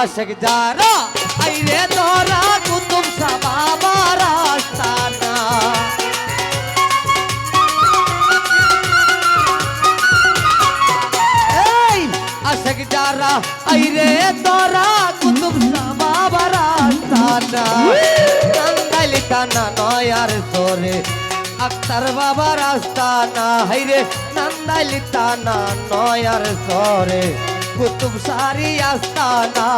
আশেক যারা, আইরে তোরা কুতুব সাবাবার আস্তানা এই আশেক যারা, আইরে তোরা কুতুব আস্তানা নন্দাইলি টানা নয়ার তোরে আক্তার বাবার আস্তানা হাইরে নন্দাইলি টানা নয়ার তোরে কুতুব সারি আস্তানা।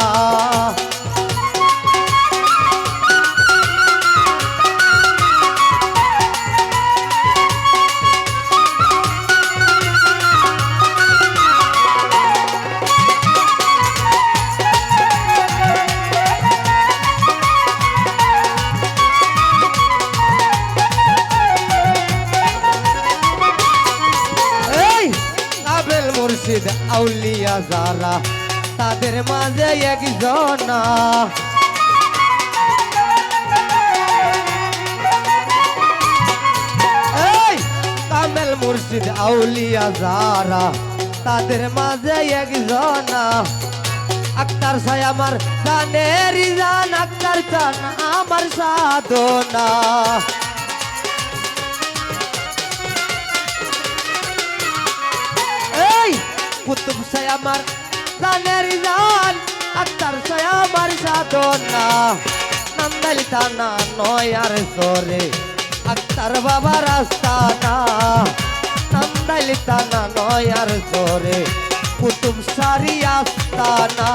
মুর্শিদ আউলিয়া যারা তাদের মাঝে একজন এই কামেল মুর্শিদ আউলিয়া যারা তাদের মাঝে একজন আক্তার সাই আমার জানের জান আক্তার চান আমার সাধনা কুতুব সাই আমার জানের জান আক্তার সাই আমার সাধনা। নন্দালি টানা নয় আর সরে আক্তার বাবার আস্তানা নন্দালি টানা নয় আর সরে, কুতুব সারি আস্তানা।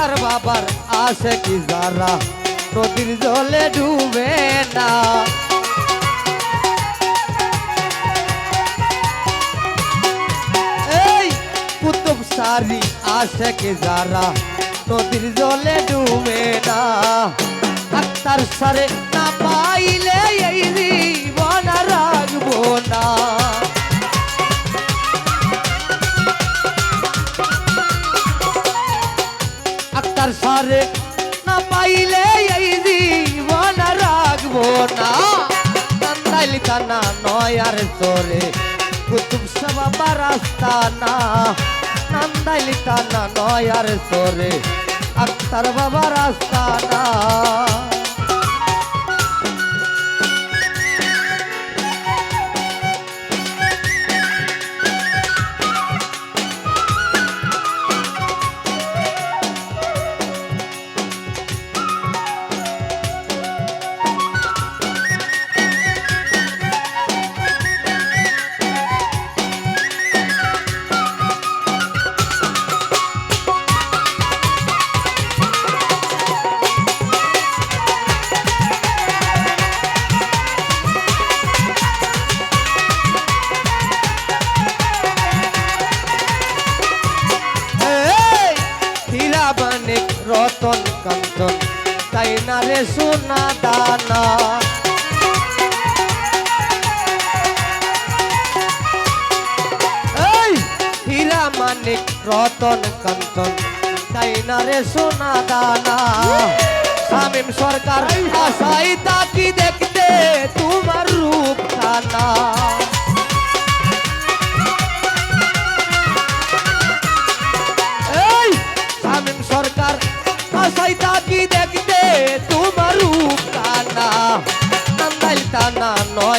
আক্তার বাবার আসে কি যারা? নদীর জলে ডুবে না। এই কুতুব সারি আসে কি যারা? নদীর জলে ডুবে না। আক্তার সারে না পাইলে সারে না পাইলে এই জীবন রাখব না। নন্দাইলি কানা নয় আর তোরে কুতুব সবা রাস্তা না। নন্দাইলি কানা নয় আর তোরে আক্তার বাবা রাস্তা না। রতন কাঞ্চন তাই না রে সোনা দানা? হীরা মানিক রতন কাঞ্চন তাই না রে সোনা দানা? শামিম সরকার আশাই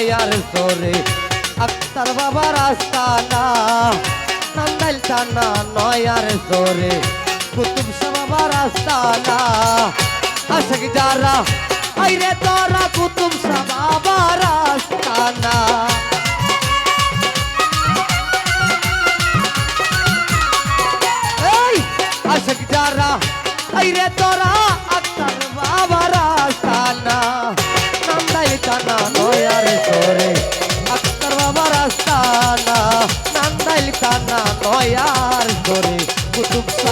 টানা নয় আর সরে আক্তার বাবার আস্তানা নন্দাইল টানা নয় আর সরে কুতুব বাবার আস্তানা আশাক যারা আইরে তোরা কুতুব বাবার আস্তানা এই আশক